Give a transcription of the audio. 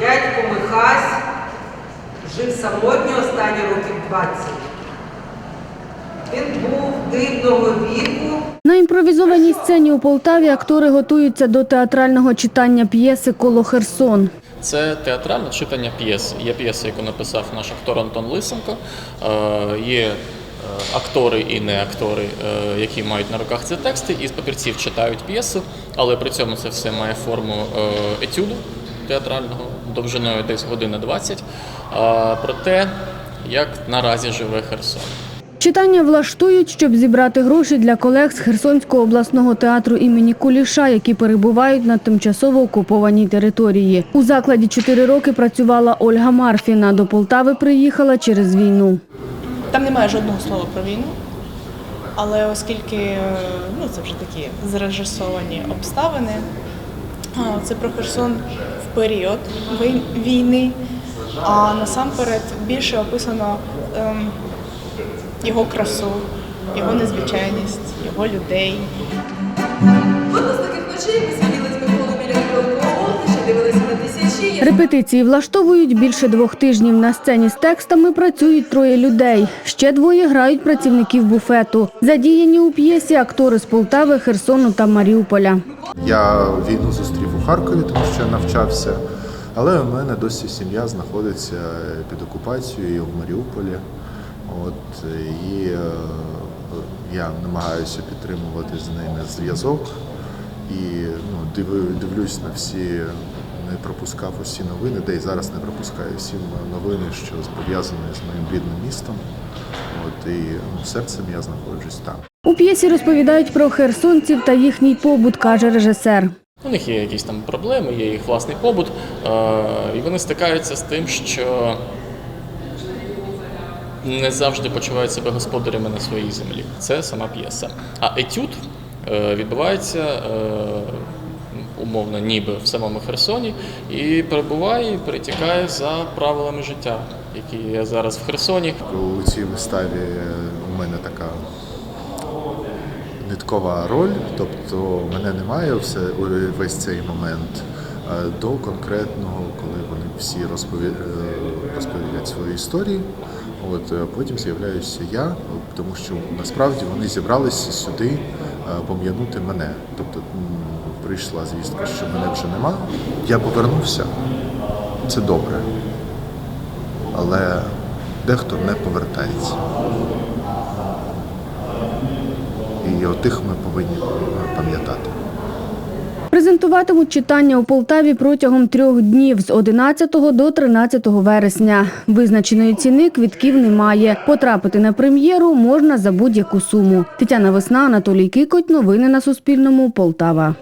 Дядько Михась жив самотньо останні років 20. Він був дивного віку. На імпровізованій сцені у Полтаві актори готуються до театрального читання п'єси Коло Херсон. Це театральне читання п'єс. Є п'єса, яку написав наш актор Антон Лисенко. Е, Є е, актори і не актори, е, які мають на руках ці тексти, і з папірців читають п'єсу, але при цьому це все має форму е, етюду театрального, довжиною десь година 20, е, про те, як наразі живе Херсон. Читання влаштують, щоб зібрати гроші для колег з Херсонського обласного театру імені Куліша, які перебувають на тимчасово окупованій території. У закладі чотири роки працювала Ольга Марфіна. До Полтави приїхала через війну. Там немає жодного слова про війну, але оскільки е, ну, це вже такі зрежисовані обставини, це про Херсон період війни, а насамперед більше описано ем, його красу, його незвичайність, його людей. Репетиції влаштовують більше двох тижнів. На сцені з текстами працюють троє людей. Ще двоє грають працівників буфету. Задіяні у п'єсі актори з Полтави, Херсону та Маріуполя. Я війну зустрів Харкові, тому що я навчався. Але у мене досі сім'я знаходиться під окупацією в Маріуполі. От, і е, я намагаюся підтримувати з ними зв'язок. І ну, дивлюсь на всі, не пропускав усі новини, де і зараз не пропускаю всі новини, що пов'язані з моїм рідним містом. От, і ну, серцем я знаходжусь там. У п'єсі розповідають про херсонців та їхній побут, каже режисер. У них є якісь там проблеми, є їх власний побут, е, і вони стикаються з тим, що не завжди почувають себе господарями на своїй землі. Це сама п'єса. А етюд е, відбувається е, умовно, ніби в самому Херсоні, і перебуває і перетікає за правилами життя, які є зараз в Херсоні. У цій виставі у мене така ниткова роль, тобто мене немає все, весь цей момент до конкретного, коли вони всі розпові... е, розповідають свої історії. От потім з'являюся я, тому що насправді вони зібралися сюди е, пом'янути мене. Тобто прийшла звістка, що мене вже нема. Я повернувся. Це добре. Але дехто не повертається. І отих ми повинні пам'ятати. Презентуватимуть читання у Полтаві протягом трьох днів з 11 до 13 вересня. Визначеної ціни квітків немає. Потрапити на прем'єру можна за будь-яку суму. Тетяна Весна, Анатолій Кикоть. Новини на Суспільному. Полтава.